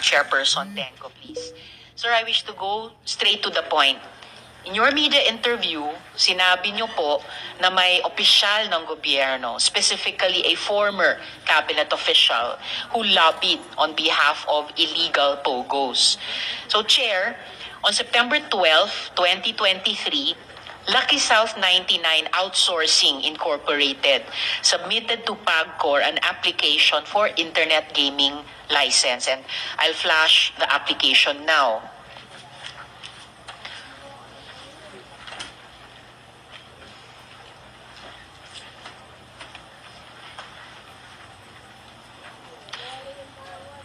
Chairperson Tenko, please. Sir, I wish to go straight to the point. In your media interview, sinabi niyo po na may opisyal ng gobyerno, specifically a former cabinet official, who lobbied on behalf of illegal POGOs. So, Chair, on September 12, 2023, Lucky South 99 Outsourcing Incorporated submitted to PAGCOR an application for internet gaming license. And I'll flash the application now.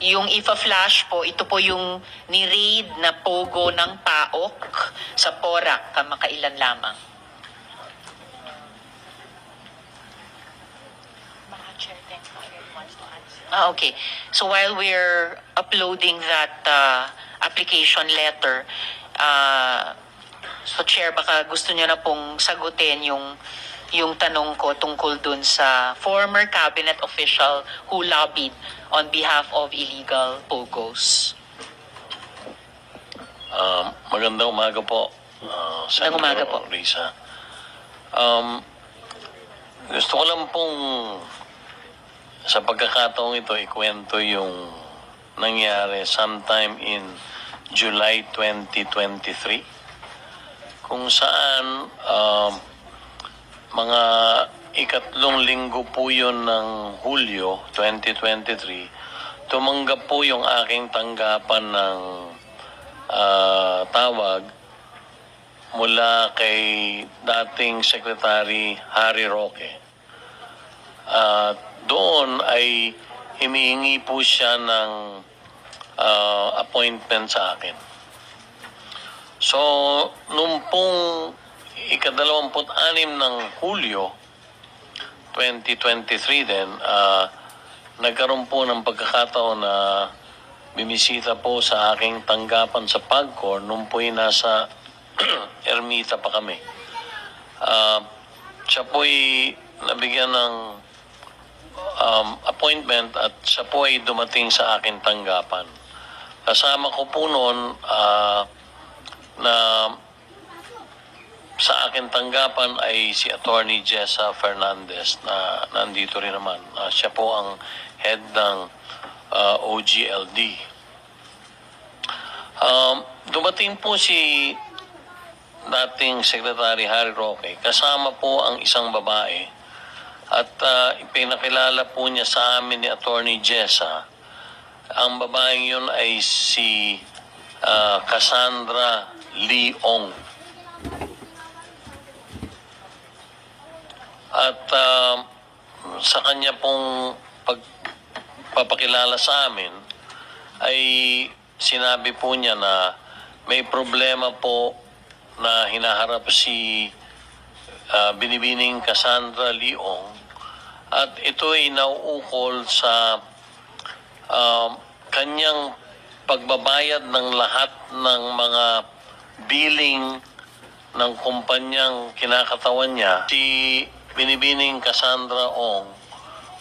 Yung ifa-flash po, ito po yung ni-raid na pogo ng PAOK sa Porac, kamakailan lamang. Ah, okay. So while we're uploading that uh, application letter, uh, so Chair, baka gusto niyo na pong sagutin yung yung tanong ko tungkol dun sa former cabinet official who lobbied on behalf of illegal POGOs. Um, magandang umaga po. Uh, umaga po. Risa. Um, gusto ko lang pong sa pagkakataong ito ikwento yung nangyari sometime in July 2023 kung saan um, mga ikatlong linggo po yun ng Hulyo 2023 tumanggap po yung aking tanggapan ng ah, tawag mula kay dating Secretary Harry Roque. At doon ay humihingi po siya ng ah, appointment sa akin. So, nung pong ikadalawamput anim ng Hulyo 2023 din, ah, nagkaroon po ng pagkakataon na bimisita po sa aking tanggapan sa Pagcor nung po'y nasa Ermita pa kami. Ah, siya po'y nabigyan ng um, appointment at siya po dumating sa aking tanggapan. Kasama ko po noon ah, na sa aking tanggapan ay si Attorney Jessa Fernandez na nandito rin naman. Ah, siya po ang head ng ah, OGLD. Um, dumating po si dating Secretary Harry Roque kasama po ang isang babae at ah, ipinakilala po niya sa amin ni Attorney Jessa. Ang babaeng yun ay si ah, Cassandra Leong. At ah, sa kanya pong pagpapakilala sa amin ay sinabi po niya na may problema po na hinaharap si ah, Binibining Cassandra Leong. At ito ay nauukol sa um, kanyang pagbabayad ng lahat ng mga billing ng kumpanyang kinakatawan niya, si Binibining Cassandra Ong,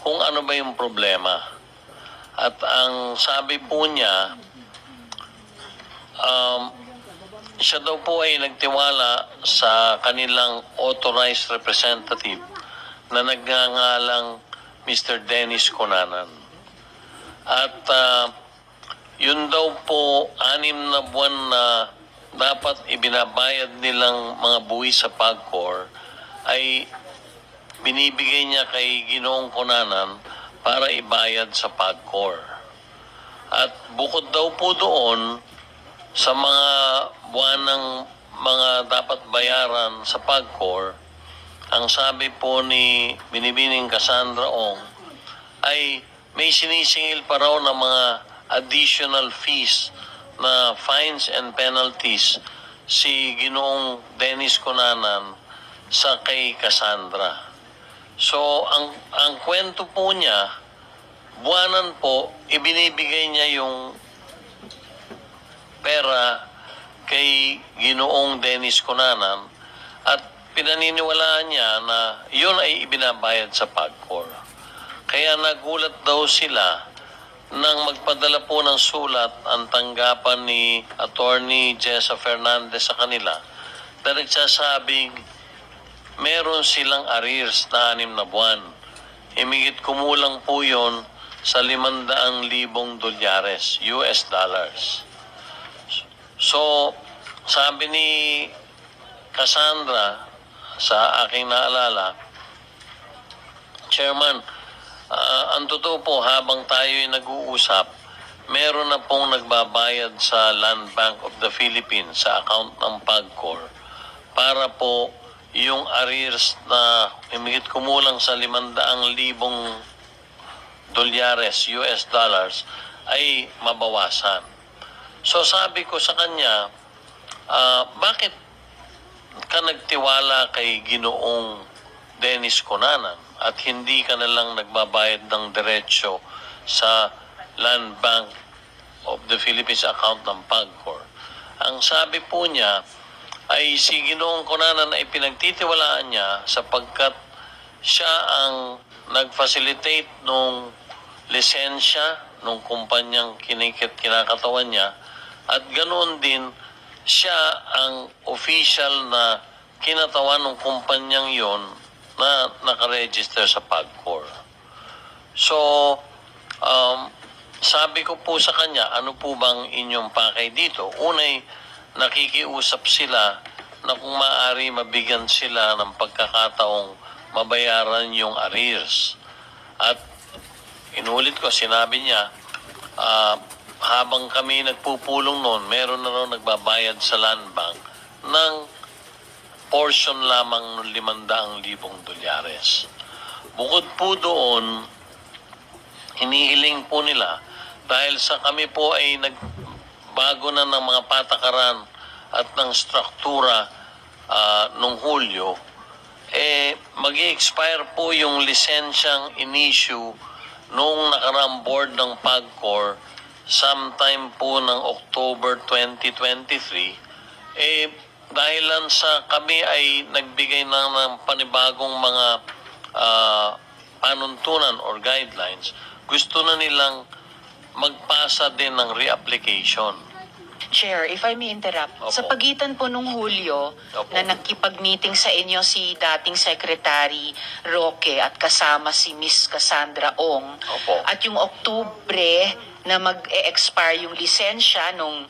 kung ano ba yung problema. At ang sabi po niya, um, siya daw po ay nagtiwala sa kanilang authorized representative na nagngangalang Mr. Dennis Conanan. At ah, yun daw po, anim na buwan na dapat ibinabayad nilang mga buwi sa PAGCOR ay binibigay niya kay Ginoong Conanan para ibayad sa PAGCOR. At bukod daw po doon, sa mga buwan ng mga dapat bayaran sa PAGCOR, ang sabi po ni Binibining Cassandra Ong ay may sinisingil pa raw ng mga additional fees na fines and penalties si Ginoong Dennis Conanan sa kay Cassandra. So, ang, ang kwento po niya, buwanan po, ibinibigay niya yung pera kay Ginoong Dennis Conanan at pinaniniwalaan niya na yun ay ibinabayad sa PAGCOR. Kaya nagulat daw sila nang magpadala po ng sulat ang tanggapan ni Attorney Jessa Fernandez sa kanila na nagsasabing meron silang arrears na anim na buwan. Himigit kumulang po yon sa 500,000 dolyares, US dollars. So, sabi ni Cassandra sa aking naalala, Chairman, ah, ang totoo po habang tayo ay nag-uusap, meron na pong nagbabayad sa Land Bank of the Philippines sa account ng PAGCOR para po yung arrears na himigit kumulang sa 500,000 dolyares, US dollars, ay mabawasan. So sabi ko sa kanya, ah, bakit ka nagtiwala kay Ginoong Dennis Conanan at hindi ka na lang nagbabayad ng diretsyo sa Land Bank of the Philippines account ng PAGCOR. Ang sabi po niya ay si Ginoong Conanan ay pinagtitiwalaan niya sapagkat siya ang nag-facilitate nung lisensya nung kumpanyang kinikit kinakatawan niya at ganoon din siya ang official na kinatawan ng kumpanyang yon na nakaregister sa PAGCOR. So, um, sabi ko po sa kanya, ano po bang inyong pakay dito? Unay, nakikiusap sila na kung maaari mabigyan sila ng pagkakataong mabayaran yung arrears. At inulit ko, sinabi niya, ah, habang kami nagpupulong noon, meron na raw nagbabayad sa land bank ng portion lamang ng 500,000 dolyares. Bukod po doon, hinihiling po nila dahil sa kami po ay nagbago na ng mga patakaran at ng struktura ah, nung Hulyo, eh mag expire po yung lisensyang in-issue nung nakarang board ng PAGCOR sometime po ng October 2023 eh dahilan sa kami ay nagbigay na ng panibagong mga ah, panuntunan or guidelines gusto na nilang magpasa din ng reapplication Chair, if I may interrupt, Opo. sa pagitan po nung Hulyo Opo. na nakipag-meeting sa inyo si dating Secretary Roque at kasama si Miss Cassandra Ong Opo. at yung Oktubre na mag-expire yung lisensya nung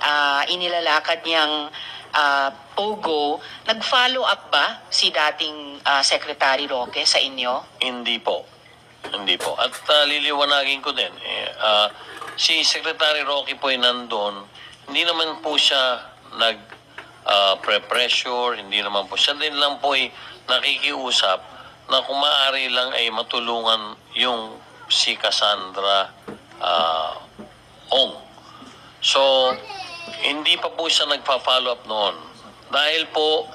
ah, inilalakad niyang ah, Pogo, nag-follow up ba si dating ah, Secretary Roque sa inyo? Hindi po. Hindi po. At uh, liliwanagin ko din, eh, ah, si Secretary Rocky po ay nandun, hindi naman po siya nag ah, pre-pressure, hindi naman po. Siya din lang po ay nakikiusap na kung maaari lang ay matulungan yung si Cassandra ah, Ong. So, hindi pa po siya nagpa-follow up noon. Dahil po,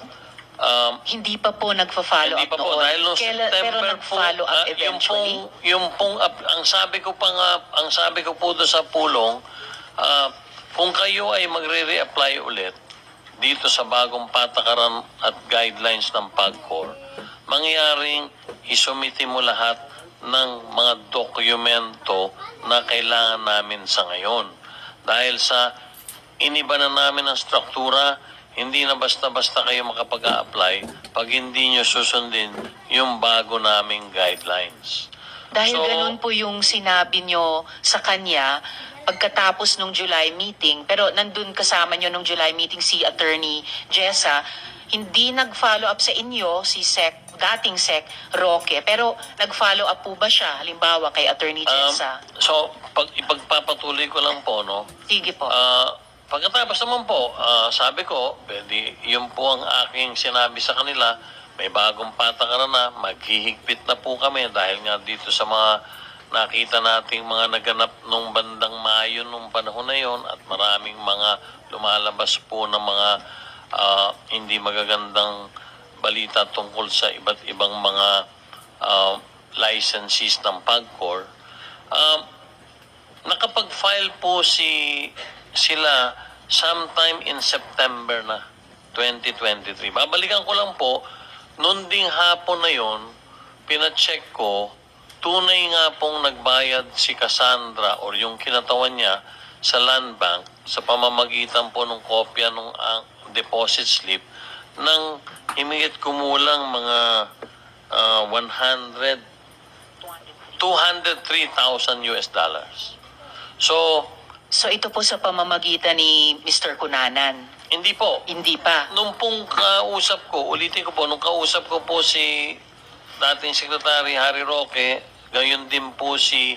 um, Hindi pa po nagfa-follow hindi up pa po noon. dahil noong Kailan- September pero nag-follow up ah, yung eventually? pong, yung pong up- ang sabi ko pa nga, ang sabi ko po doon sa pulong, ah, kung kayo ay magre-reapply ulit dito sa bagong patakaran at guidelines ng PAGCOR, mangyaring isumiti mo lahat ng mga dokumento na kailangan namin sa ngayon. Dahil sa iniba na namin ang struktura, hindi na basta-basta kayo makapag-a-apply pag hindi nyo susundin yung bago naming guidelines. Dahil So- ganun po yung sinabi nyo sa kanya pagkatapos nung July meeting, pero nandun kasama nyo nung July meeting si Attorney Jessa, hindi nag-follow up sa inyo si Sec, dating Sec Roque, pero nag-follow up po ba siya, halimbawa kay Attorney Um, Jessa? so, pag ipagpapatuloy ko lang po, no, Sige po. Ah, pagkatapos naman po, ah, sabi ko, pwede, yun po ang aking sinabi sa kanila, may bagong patakaran na, maghihigpit na po kami dahil nga dito sa mga nakita nating mga naganap nung bandang Mayo nung panahon na yon at maraming mga lumalabas po ng mga ah, hindi magagandang balita tungkol sa iba't ibang mga ah, licensees ng PAGCOR. Um, nakapag-file po si sila sometime in September na 2023. Babalikan ko lang po, noon ding hapon na yon, pina-check ko tunay nga pong nagbayad si Cassandra or yung kinatawan niya sa land bank sa pamamagitan po ng kopya ng ang deposit slip ng himigit kumulang mga ah, 100 203,000 US dollars. So, So ito po sa pamamagitan ni Mr. Kunanan. hindi po. Hindi pa. Nung pong kausap ko, ulitin ko po, nung kausap ko po si dating Secretary Harry Roque, gayon din po si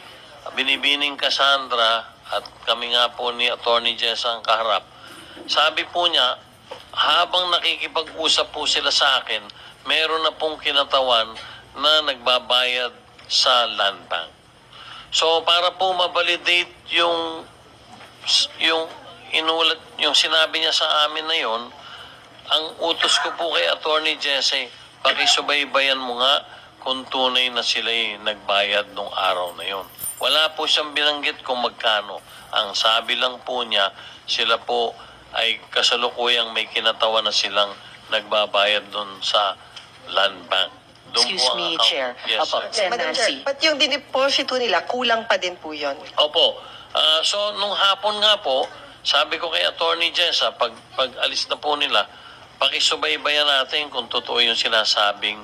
Binibining Cassandra at kami nga po ni Attorney Jess ang kaharap. Sabi po niya, habang nakikipag-usap po sila sa akin, meron na pong kinatawan na nagbabayad sa land bank. So para po ma-validate yung yung inulat, yung sinabi niya sa amin na yon, ang utos ko po kay Attorney Jesse, pakisubaybayan mo nga kung tunay na sila'y nagbayad nung araw na yon. Wala po siyang binanggit kung magkano. Ang sabi lang po niya, sila po ay kasalukuyang may kinatawa na silang nagbabayad doon sa land bank. Excuse me, account- Chair. Yes, Opo. sir. Madam Nancy. Chair, but yung dineposito nila, kulang pa din po yun. Opo. Ah, so, nung hapon nga po, sabi ko kay Attorney Jessa, pag, pag alis na po nila, pakisubaybayan natin kung totoo yung sinasabing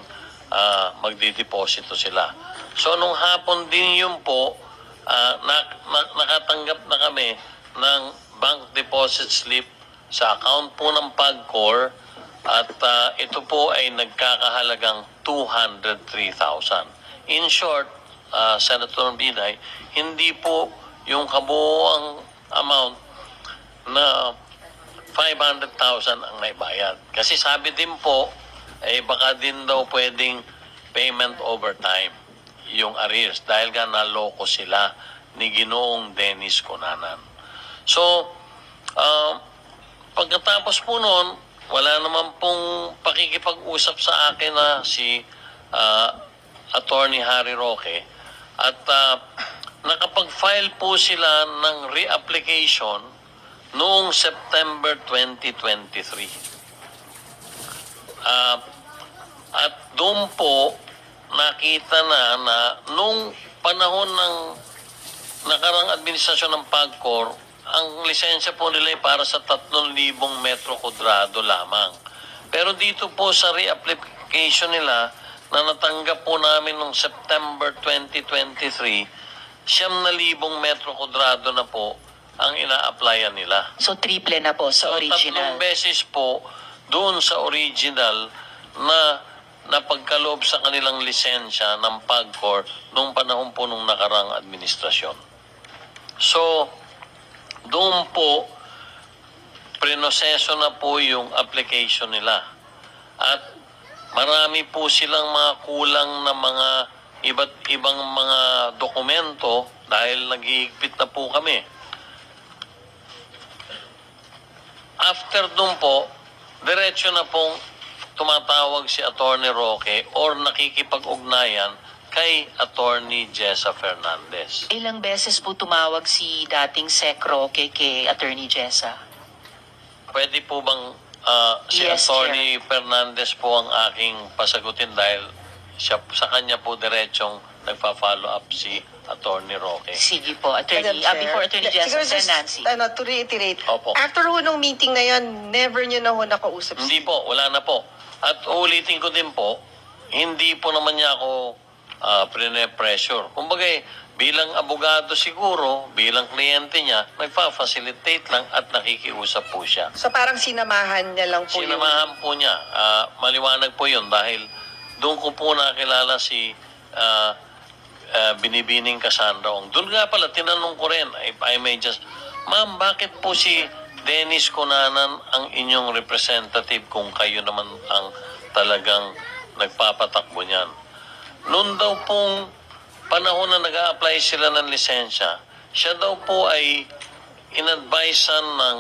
ah, magdideposito sila. So, nung hapon din yun po, ah, na, na- nakatanggap na kami ng bank deposit slip sa account po ng PAGCOR at ah, ito po ay nagkakahalagang 203,000. In short, ah, Senator Binay, hindi po yung kabuoang amount na 500,000 ang naibayad. Kasi sabi din po, eh baka din daw pwedeng payment over time yung arrears dahil nga naloko sila ni Ginoong Dennis Conanan. So, ah, pagkatapos po noon, wala naman pong pakikipag-usap sa akin na si ah, Attorney Harry Roque at ah, nakapag-file po sila ng reapplication noong September 2023. Ah, at doon po nakita na na nung panahon ng nakarang administrasyon ng PAGCOR, ang lisensya po nila ay para sa 3,000 metro kudrado lamang. Pero dito po sa reapplication nila na natanggap po namin noong September 2023, siyam na libong metro kudrado na po ang ina-applyan nila. So triple na po sa So, original. tatlong beses po doon sa original na napagkaloob sa kanilang lisensya ng PAGCOR noong panahon po nung nakarang administrasyon. So, doon po, prinoseso na po yung application nila. At marami po silang mga kulang na mga iba't ibang mga dokumento dahil naghihigpit na po kami. After dun po, diretso na pong tumatawag si Attorney Roque or nakikipag-ugnayan kay Attorney Jessa Fernandez. Ilang beses po tumawag si dating Sec Roque kay Attorney Jessa? Pwede po bang ah, si Yes, Attorney Fernandez po ang aking pasagutin dahil siya, sa kanya po diretsong nagpa-follow up si Attorney Roque. Sige po, Attorney. Madam Chair, before Attorney Jessa, just, Nancy. Ano, to reiterate, Opo. after ho nung meeting na yun, never nyo na ho nakausap Hindi po, wala na po. At ulitin ko din po, hindi po naman niya ako uh, pressure Kumbaga, eh, bilang abogado siguro, bilang kliyente niya, nagpa-facilitate lang at nakikiusap po siya. So parang sinamahan niya lang po. Sinamahan po niya. ah, maliwanag po yun dahil doon ko po nakilala si ah, ah, Binibining Cassandra. Ong. Doon nga pala, tinanong ko rin, if I may just, Ma'am, bakit po si Dennis Cunanan ang inyong representative kung kayo naman ang talagang nagpapatakbo niyan? Noon daw pong panahon na nag apply sila ng lisensya, siya daw po ay inadvisean ng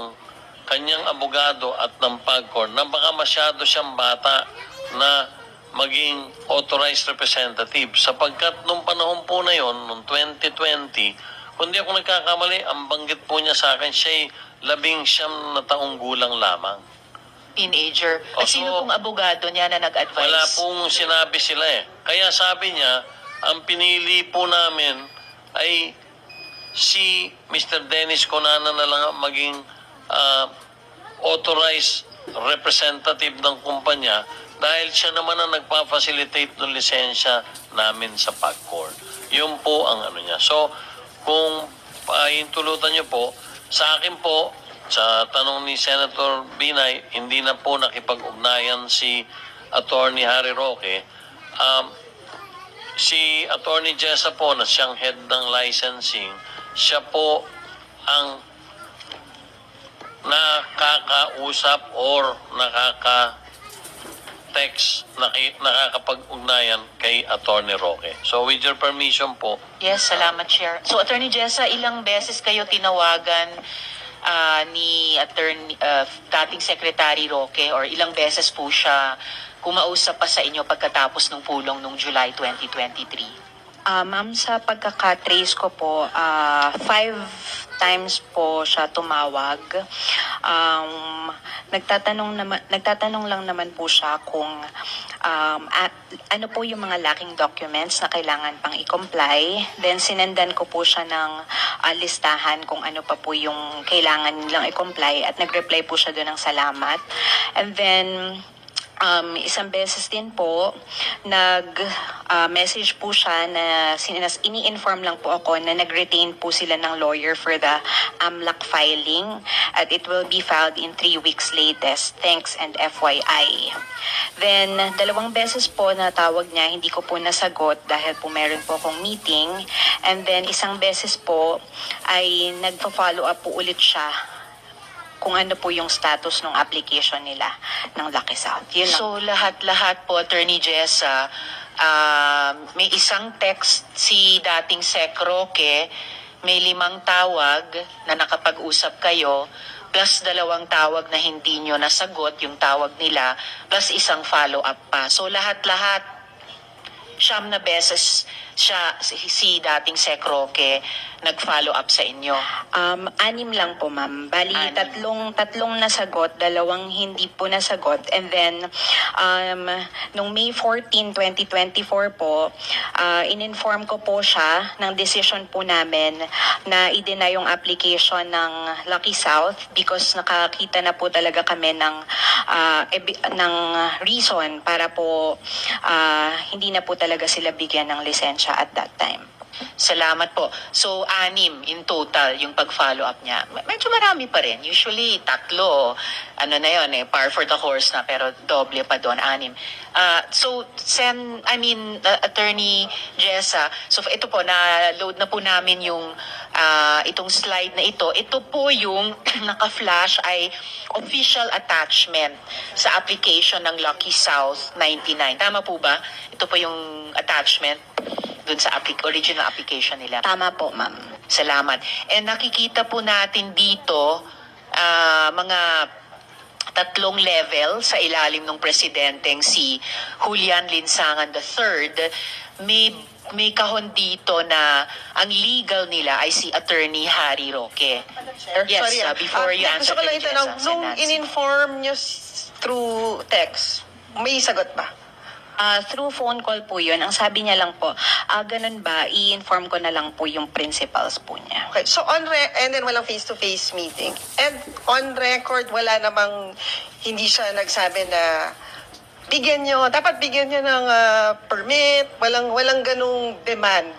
kanyang abogado at ng PAGCOR na baka masyado siyang bata na maging authorized representative sapagkat nung panahon po na yon, nung 2020, kung di ako nagkakamali, ang banggit po niya sa akin, siya'y labing siyam na taong gulang lamang. Teenager. At Oh, sino so- pong abogado niya na nag-advise? Wala pong sinabi sila eh. Kaya sabi niya, ang pinili po namin ay si Mr. Dennis Conana na lang ang maging ah, authorized representative ng kumpanya dahil siya naman ang nagpa-facilitate ng lisensya namin sa PAGCOR. Yun po ang ano niya. So, kung pahintulutan niyo po, sa akin po, sa tanong ni Senator Binay, hindi na po nakipag-ugnayan si Attorney Harry Roque. Um, si Attorney Jessa po na siyang head ng licensing, siya po ang nakakausap or nakaka text naki, nakakapag-ugnayan kay Attorney Roque. So with your permission po, Yes, salamat, Chair. So, Attorney Jessa, ilang beses kayo tinawagan ah, ni Attorney, ah, dating Secretary Roque or ilang beses po siya kumausap pa sa inyo pagkatapos ng pulong nung July 2023? Ah, ma'am, sa pagkakatrace ko po, ah, five times po siya tumawag. Um, nagtatanong, naman, nagtatanong lang naman po siya kung um, a- ano po yung mga lacking documents na kailangan pang i-comply. Then sinendan ko po siya ng ah, listahan kung ano pa po yung kailangan nilang i-comply at nag-reply po siya doon ng salamat. And then um, isang beses din po, nag-message po siya na sinas, ini-inform lang po ako na nag-retain po sila ng lawyer for the AMLAC filing at it will be filed in three weeks latest. Thanks and FYI. Then, dalawang beses po na tawag niya, hindi ko po nasagot dahil po meron po akong meeting. And then, isang beses po ay nagpa-follow up po ulit siya kung ano po yung status ng application nila ng Lucky South. Yun. So, lahat-lahat po, Attorney Jessa, ah, may isang text si dating Sec Roque, may limang tawag na nakapag-usap kayo, plus dalawang tawag na hindi nyo nasagot yung tawag nila, plus isang follow-up pa. So, lahat-lahat, siyam na beses siya, si, si dating Sec Roque, nag-follow up sa inyo. Um, anim lang po, ma'am. Bali, Anim. tatlong, tatlong nasagot, dalawang hindi po nasagot. And then, um, nung May 14, 2024 po, uh, in-inform ko po siya ng decision po namin na i-deny yung application ng Lucky South because nakakita na po talaga kami ng, uh, ng reason para po uh, hindi na po talaga sila bigyan ng lisensya at that time. Salamat po. So, anim in total yung pag-follow up niya. Me- Medyo marami pa rin. Usually, tatlo. Ano na yon eh, par for the horse na. Pero doble pa doon, anim. Ah, so, Sen, I mean, uh, Attorney Jessa, so ito po, na-load na po namin yung ah, itong slide na ito. Ito po yung naka-flash ay official attachment sa application ng Lucky South 99. Tama po ba? Ito po yung attachment dun sa applic- original application nila. Tama po, ma'am. Salamat. And nakikita po natin dito ah, mga tatlong level sa ilalim ng presidenteng si Julian Linsangan III. May may kahon dito na ang legal nila ay si Attorney Harry Roque. Yes, Sorry, uh, before ah, you answer Gusto ko lang itanong, nung in-inform nyo through text, may sagot ba? Ah, through phone call po yun. Ang sabi niya lang po, ah, ganun ba, i-inform ko na lang po yung principals po niya. Okay, so on re- and then walang face-to-face meeting. And on record, wala namang hindi siya nagsabi na bigyan nyo, dapat bigyan nyo ng ah, permit, walang walang ganung demand.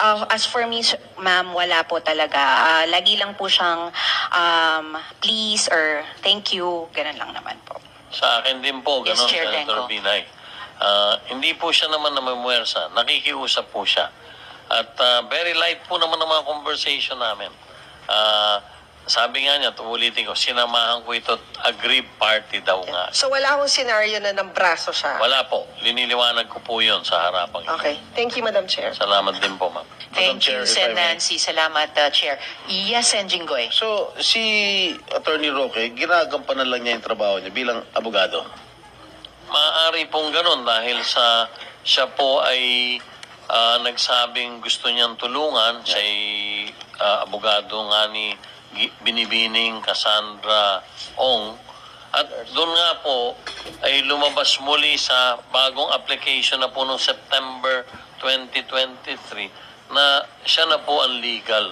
Ah, as for me, s- ma'am, wala po talaga. Ah, lagi lang po siyang um, please or thank you, ganun lang naman po. Sa akin din po, Yes, ganon, Chair Denko. Senator Binay. Ah, hindi po siya naman namumuwersa, nakikiusap po siya. At ah, very light po naman ang mga conversation namin. Ah, sabi nga niya, uulitin ko, sinamahan ko ito, aggrieved party daw nga. So wala akong scenario na ng braso siya. Wala po, liniliwanag ko po yun sa harapang inyo. Okay, thank you Madam Chair. Salamat din po, ma'am. Thank you, Chair, if Sen I may. Nancy. Salamat, uh, Chair. Yes, and Jinggoy. So, si Attorney Roque, ginagampanan lang niya yung trabaho niya bilang abogado. Maaari pong ganun dahil sa siya po ay ah, nagsabing gusto niyang tulungan. Siya ay ah, abogado nga ni Binibining Cassandra Ong At doon nga po ay lumabas muli sa bagong application na po noong September 2023 na siya na po ang legal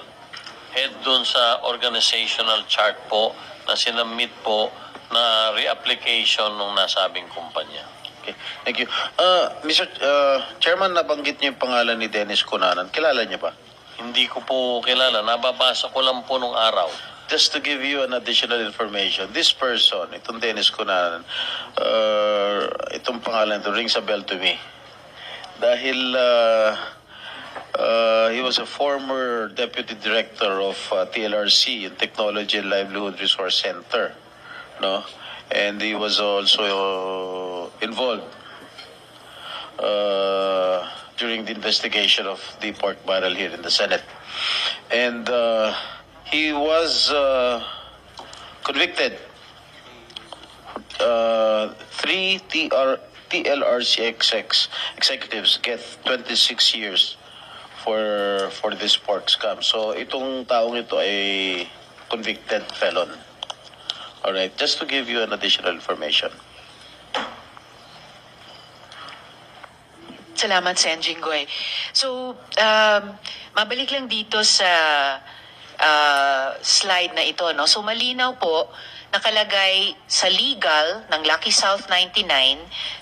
head doon sa organizational chart po na sinamit po na reapplication ng nasabing kumpanya. Okay, thank you. Uh, Mr. Uh, Chairman, nabanggit niyo yung pangalan ni Dennis Cunanan. Kilala niyo ba? Hindi ko po kilala, nababasa ko lang po nung araw. Just to give you an additional information, this person, itong Dennis Cunanan, uh, itong pangalan ito rings a bell to me. Dahil uh, uh, he was a former deputy director of uh, TLRC, Technology and Livelihood Resource Center, no? And he was also uh, involved uh, during the investigation of the pork barrel here in the Senate. And uh, he was uh, convicted. Uh, three TR, TLRCXX executives get 26 years for for this pork scam. So itong taong ito ay convicted felon. All right, just to give you an additional information. Salamat, Sen Jinggoy. So, um, mabalik lang dito sa ah, slide na ito. No? So, malinaw po, nakalagay sa legal ng Lucky South 99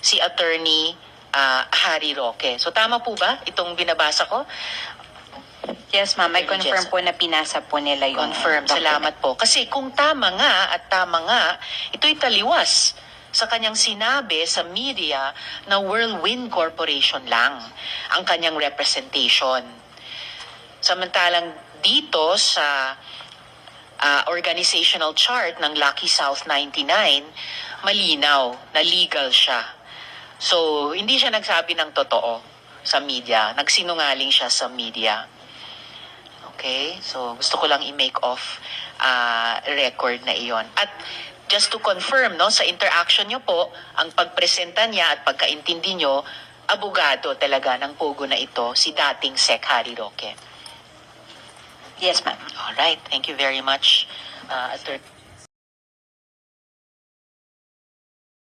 si Attorney ah, Harry Roque. So, tama po ba itong binabasa ko? Yes, ma'am. I confirm po na pinasa po nila yung Confirm. document. Salamat po. Kasi kung tama nga at tama nga, ito'y taliwas sa kanyang sinabi sa media na Whirlwind Corporation lang ang kanyang representation. Samantalang dito sa ah, organizational chart ng Lucky South 99, malinaw na legal siya. So, hindi siya nagsabi ng totoo sa media. Nagsinungaling siya sa media. Okay? So, gusto ko lang i-make off ah, record na iyon. At just to confirm, no, sa interaction nyo po, ang pagpresenta niya at pagkaintindi nyo, abogado talaga ng pogo na ito, si dating Sec Harry Roque. Yes, ma'am. All right. Thank you very much, uh, Attorney.